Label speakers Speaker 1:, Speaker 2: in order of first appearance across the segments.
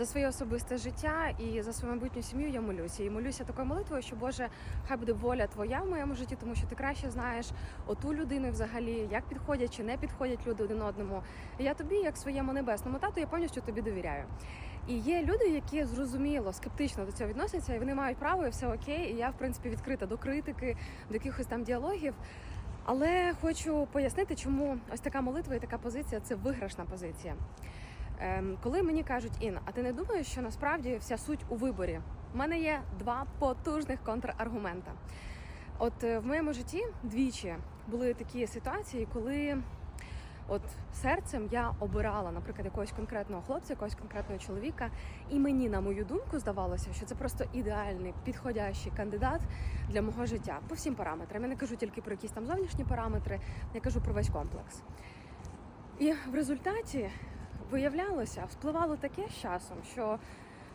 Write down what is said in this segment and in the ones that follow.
Speaker 1: за своє особисте життя і за свою майбутню сім'ю я молюся. І молюся такою молитвою, що Боже, хай буде воля твоя в моєму житті, тому що ти краще знаєш оту людину взагалі, як підходять чи не підходять люди один одному. Я тобі, як своєму небесному тату, я повністю тобі довіряю. І є люди, які зрозуміло скептично до цього відносяться, і вони мають право, і все окей. І я, в принципі, відкрита до критики, до якихось там діалогів. Але хочу пояснити, чому ось така молитва і така позиція це виграшна позиція. Ем, коли мені кажуть, Інна, а ти не думаєш, що насправді вся суть у виборі? У мене є два потужних контраргумента. От е, в моєму житті двічі були такі ситуації, коли от серцем я обирала, наприклад, якогось конкретного хлопця, якогось конкретного чоловіка, і мені, на мою думку, здавалося, що це просто ідеальний підходящий кандидат для мого життя по всім параметрам. Я не кажу тільки про якісь там зовнішні параметри, я кажу про весь комплекс. І в результаті виявлялося, впливало таке з часом, що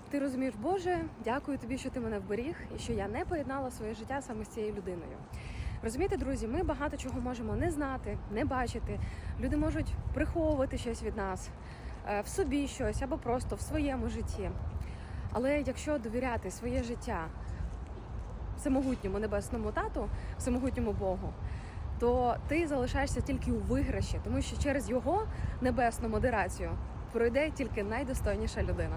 Speaker 1: ти розумієш, Боже, дякую тобі, що ти мене вберіг, і що я не поєднала своє життя саме з цією людиною. Розумієте, друзі, ми багато чого можемо не знати, не бачити. Люди можуть приховувати щось від нас, е, в собі щось або просто в своєму житті. Але якщо довіряти своє життя всемогутньому небесному тату, всемогутньому Богу, то ти залишаєшся тільки у виграші, тому що через його небесну модерацію пройде тільки найдостойніша людина.